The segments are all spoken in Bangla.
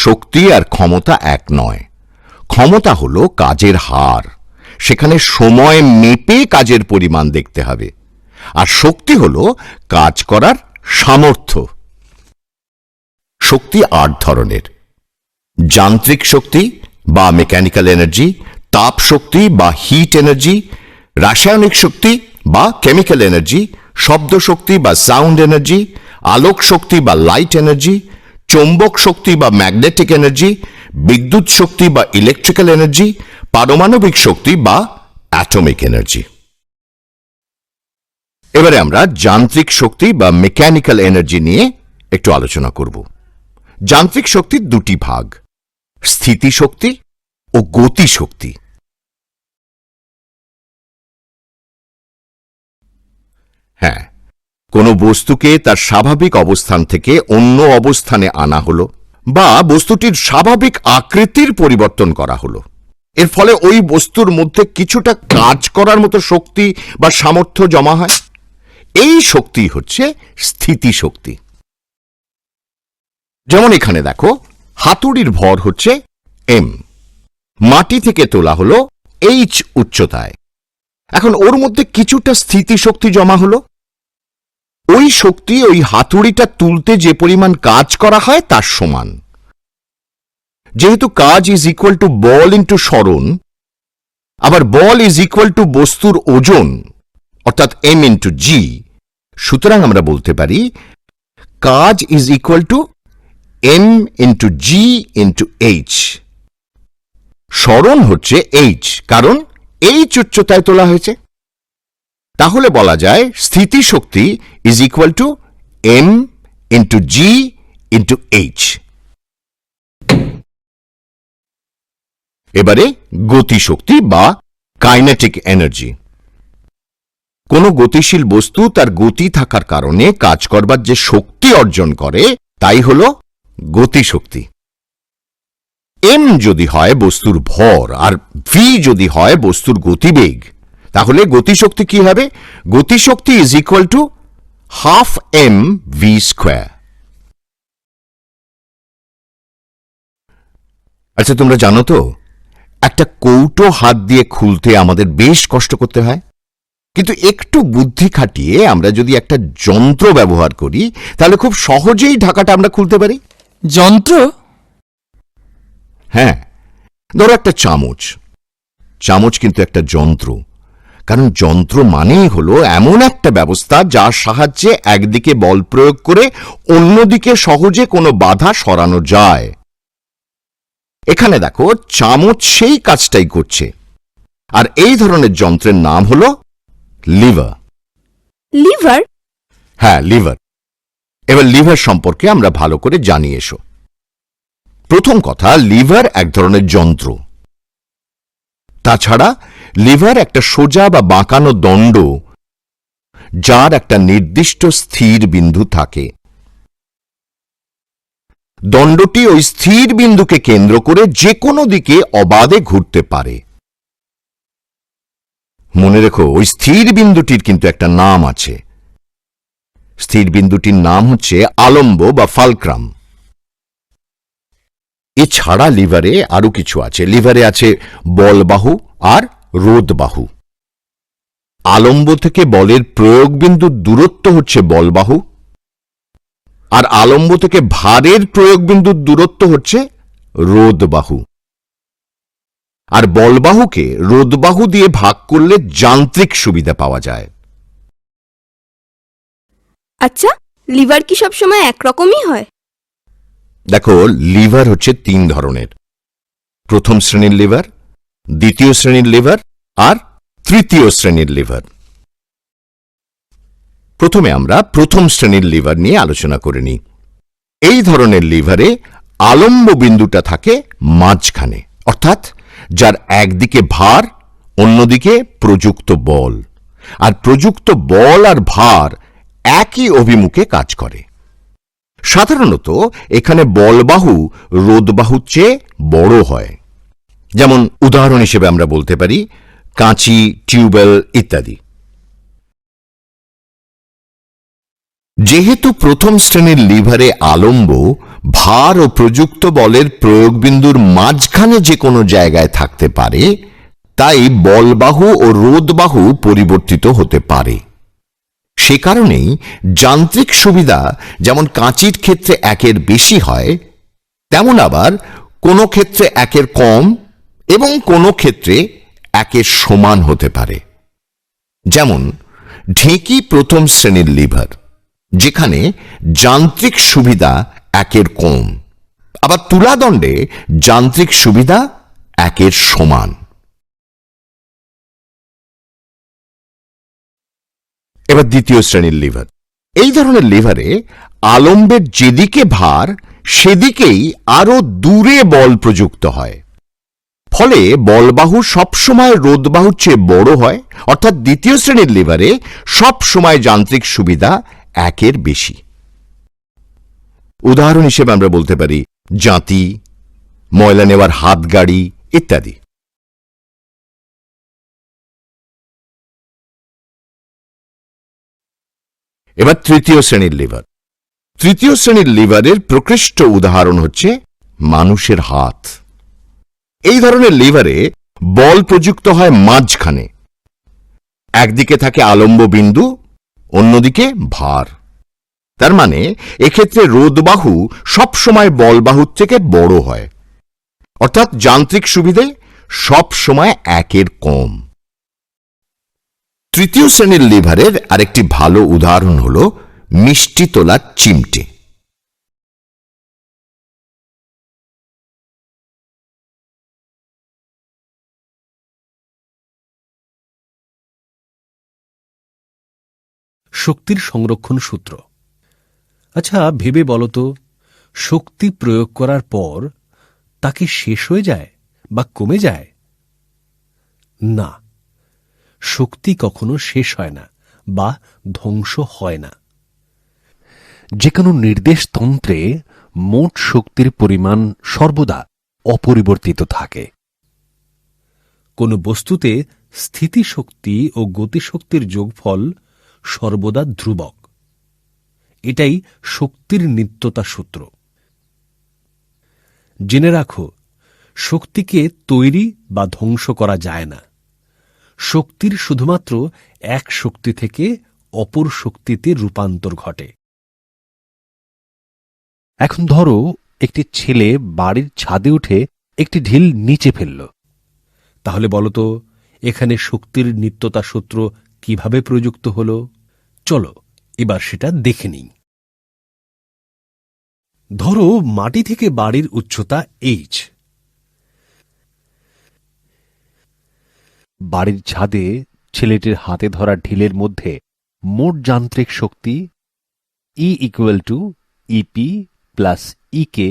শক্তি আর ক্ষমতা এক নয়। ক্ষমতা হলো কাজের হার। সেখানে সময় মেপে কাজের পরিমাণ দেখতে হবে। আর শক্তি হলো কাজ করার সামর্থ্য। শক্তি আট ধরনের। যান্ত্রিক শক্তি বা মেকানিক্যাল এনার্জি, তাপ শক্তি বা হিট এনার্জি, রাসায়নিক শক্তি বা কেমিক্যাল এনার্জি, শব্দ শক্তি বা সাউন্ড এনার্জি, আলোক শক্তি বা লাইট এনার্জি চৌম্বক শক্তি বা ম্যাগনেটিক এনার্জি, বিদ্যুৎ শক্তি বা ইলেকট্রিক্যাল এনার্জি, পারমাণবিক শক্তি বা অ্যাটমিক এনার্জি। এবারে আমরা যান্ত্রিক শক্তি বা মেকানিক্যাল এনার্জি নিয়ে একটু আলোচনা করব। যান্ত্রিক শক্তির দুটি ভাগ, স্থিতি শক্তি ও গতি শক্তি। হ্যাঁ কোনো বস্তুকে তার স্বাভাবিক অবস্থান থেকে অন্য অবস্থানে আনা হলো, বা বস্তুটির স্বাভাবিক আকৃতির পরিবর্তন করা হলো। এর ফলে ওই বস্তুর মধ্যে কিছুটা কাজ করার মতো শক্তি বা সামর্থ্য জমা হয়। এই শক্তি হচ্ছে স্থিতি শক্তি যেমন এখানে দেখো, হাতুড়ির ভর হচ্ছে এম মাটি থেকে তোলা হলো এইচ উচ্চতায়। এখন ওর মধ্যে কিছুটা স্থিতিশক্তি জমা হলো ওই শক্তি ওই হাতুড়িটা তুলতে যে পরিমাণ কাজ করা হয় তার সমান। যেহেতু কাজ ইজ ইকুয়াল টু বল ইন্টু স্মরণ আবার বল ইজ ইকুয়াল টু বস্তুর ওজন, অর্থাৎ এম ইন্টু জি সুতরাং আমরা বলতে পারি, কাজ is equal to M into G into H স্মরণ হচ্ছে এইচ কারণ এইচ উচ্চতায় তোলা হয়েছে। তাহলে বলা যায় স্থিতিশক্তি is equal to M into G into H এবারে গতিশক্তি বা কাইনেটিক এনার্জি কোনো গতিশীল বস্তু তার গতি থাকার কারণে কাজ করবার যে শক্তি অর্জন করে, তাই হল গতিশক্তি। এম যদি হয় বস্তুর ভর, আর ভি যদি হয় বস্তুর গতিবেগ। তাহলে গতিশক্তি কি হবে? গতিশক্তি is equal to half M V square আচ্ছা তোমরা জানো তো একটা কৌটো হাত দিয়ে খুলতে আমাদের বেশ কষ্ট করতে হয়। কিন্তু একটু বুদ্ধি খাটিয়ে আমরা যদি একটা যন্ত্র ব্যবহার করি তাহলে খুব সহজেই ঢাকাটা আমরা খুলতে পারি। যন্ত্র? হ্যাঁ ধরো একটা চামচ। চামচ কিন্তু একটা যন্ত্র। কারণ যন্ত্র মানেই হলো এমন একটা ব্যবস্থা যার সাহায্যে একদিকে বল প্রয়োগ করে অন্যদিকে সহজে কোনো বাধা সরানো যায়। এখানে দেখো চামচ সেই কাজটাই করছে। আর এই ধরনের যন্ত্রের নাম হলো লিভার। লিভার? হ্যাঁ লিভার। এবার লিভার সম্পর্কে আমরা ভালো করে জানিয়ে এসো। প্রথম কথা লিভার এক ধরনের যন্ত্র। তাছাড়া লিভার একটা সোজা বা বাঁকানো দণ্ড, যার একটা নির্দিষ্ট স্থির বিন্দু থাকে। দণ্ডটি ওই স্থির বিন্দুকে কেন্দ্র করে যে কোনো দিকে অবাধে ঘুরতে পারে। মনে রেখো, ওই স্থির বিন্দুটির কিন্তু একটা নাম আছে। স্থির বিন্দুটির নাম হচ্ছে আলম্ব বা ফালক্রাম। এছাড়া লিভারে আরও কিছু আছে। লিভারে আছে বলবাহু আর রোদবাহু। আলম্ব থেকে বলের প্রয়োগ বিন্দুর দূরত্ব হচ্ছে বলবাহু আর আলম্ব থেকে ভারের প্রয়োগ বিন্দুর দূরত্ব হচ্ছে রোদবাহু। আর বলবাহুকে রোদবাহু দিয়ে ভাগ করলে যান্ত্রিক সুবিধা পাওয়া যায়। আচ্ছা লিভার কি সব সময় একরকমই হয়? দেখো লিভার হচ্ছে তিন ধরনের। প্রথম শ্রেণির লিভার দ্বিতীয় শ্রেণির লিভার আর তৃতীয় শ্রেণির লিভার। প্রথমে আমরা প্রথম শ্রেণির লিভার নিয়ে আলোচনা করে নিই। এই ধরনের লিভারে আলম্ব বিন্দুটা থাকে মাঝখানে, অর্থাৎ যার একদিকে ভার, অন্যদিকে প্রযুক্ত বল। আর প্রযুক্ত বল আর ভার একই অভিমুখে কাজ করে। সাধারণত এখানে বলবাহু রোদবাহুর চেয়ে বড় হয়। যেমন উদাহরণ হিসেবে আমরা বলতে পারি, কাঁচি, টিউবওয়েল ইত্যাদি। যেহেতু প্রথম শ্রেণির লিভারে আলম্ব, ভার ও প্রযুক্ত বলের প্রয়োগবিন্দুর মাঝখানে যে কোনো জায়গায় থাকতে পারে, তাই বলবাহু ও রোদবাহু পরিবর্তিত হতে পারে। সে কারণেই যান্ত্রিক সুবিধা যেমন কাঁচির ক্ষেত্রে একের বেশি হয়, তেমন আবার কোনো ক্ষেত্রে একের কম এবং কোনো ক্ষেত্রে একের সমান হতে পারে। যেমন, ঢেঁকি প্রথম শ্রেণির লিভার, যেখানে যান্ত্রিক সুবিধা একের কম, আবার তুলাদণ্ডে যান্ত্রিক সুবিধা একের সমান। এবার দ্বিতীয় শ্রেণির লিভার। এই ধরনের লিভারে আলম্বের যেদিকে ভার, সেদিকেই আরও দূরে বল প্রযুক্ত হয়। ফলে বলবাহু সবসময় রোধবাহুর চেয়ে বড় হয়, অর্থাৎ দ্বিতীয় শ্রেণির লিভারে সব সময় যান্ত্রিক সুবিধা একের বেশি। উদাহরণ হিসেবে আমরা বলতে পারি, জাঁতি, ময়লা নেওয়ার হাত গাড়ি ইত্যাদি। এবার তৃতীয় শ্রেণির লিভার। তৃতীয় শ্রেণির লিভারের প্রকৃষ্ট উদাহরণ হচ্ছে মানুষের হাত। এই ধরনের লিভারে বল প্রযুক্ত হয় মাঝখানে। একদিকে থাকে আলম্ব বিন্দু অন্যদিকে ভার। তার মানে এক্ষেত্রে রোদবাহু সবসময় বলবাহুর থেকে বড় হয়। অর্থাৎ যান্ত্রিক সুবিধে সব সময় একের কম। তৃতীয় শ্রেণির লিভারের আরেকটি ভালো উদাহরণ হল মিষ্টি তোলার চিমটে। শক্তির সংরক্ষণ সূত্র। আচ্ছা ভেবে বলতো শক্তি প্রয়োগ করার পর তাকে শেষ হয়ে যায় বা কমে যায়? না, শক্তি কখনো শেষ হয় না বা ধ্বংস হয় না। যে কোনো নির্দেশ তন্ত্রে মোট শক্তির পরিমাণ সর্বদা অপরিবর্তিত থাকে। কোনো বস্তুতে স্থিতিশক্তি ও গতিশক্তির যোগফল সর্বদা ধ্রুবক। এটাই শক্তির নিত্যতা সূত্র। জেনে রাখো, শক্তিকে তৈরি বা ধ্বংস করা যায় না। শক্তির শুধুমাত্র এক শক্তি থেকে অপর শক্তিতে রূপান্তর ঘটে। এখন ধরো, একটি ছেলে বাড়ির ছাদে উঠে একটি ঢিল নিচে ফেলল। তাহলে বলতো এখানে শক্তির নিত্যতা সূত্র কীভাবে প্রযুক্ত হল? চলো, এবার সেটা দেখে নিই। ধরো, মাটি থেকে বাড়ির উচ্চতা এইচ বাড়ির ছাদে ছেলেটির হাতে ধরা ঢিলের মধ্যে মোট যান্ত্রিক শক্তি E equal to EP plus EK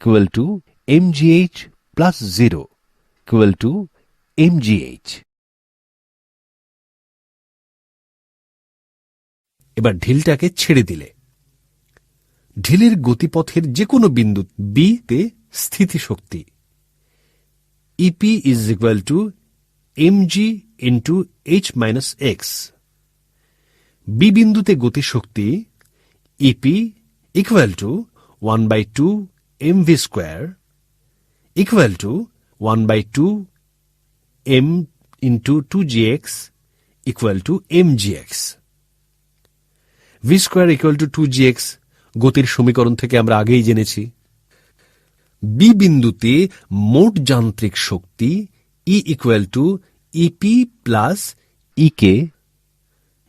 equal to MGH plus zero equal to MGH এবার ঢিলটাকে ছেড়ে দিলে। ঢিলের গতিপথের যে কোনো বিন্দু বি তে স্থিতিশক্তি। EP is equal to MG into H minus X B বিন্দুতে গতিশক্তি EP equal to one by two M V square equal to one by two M into two G X equal to M G X V square equal to two G X গতির সমীকরণ থেকে আমরা আগেই জেনেছি। বি বিন্দুতে মোট যান্ত্রিক শক্তি E equal to EP plus EK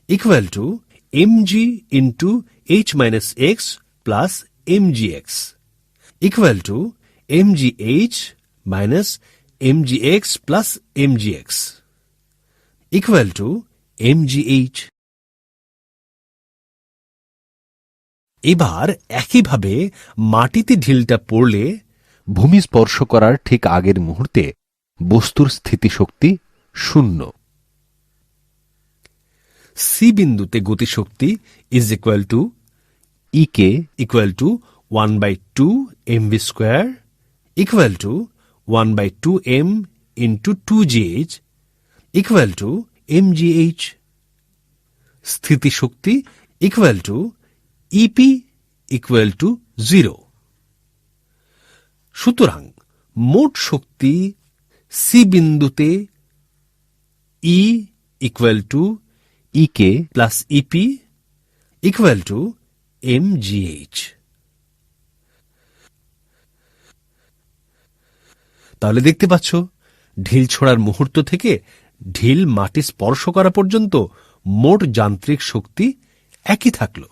equal to MG into H minus X plus MG X equal to MG H minus MG X plus MG X equal to MG H এবার একইভাবে মাটিতে ঢিলটা পড়লে ভূমি স্পর্শ করার ঠিক আগের মুহূর্তে বস্তুর স্থিতিশক্তি শূন্য। সি বিন্দুতে গতিশক্তি is equal to EK equal to one by two M B square equal to one by two M into two G H equal to M G H স্থিতিশক্তি equal to EP equal to zero সুতরাং মোট শক্তি সি বিন্দুতে E equal to EK plus EP equal to M GH তাহলে দেখতে পাচ্ছ, ঢিল ছোড়ার মুহূর্ত থেকে ঢিল মাটি স্পর্শ করা পর্যন্ত মোট যান্ত্রিক শক্তি একই থাকল।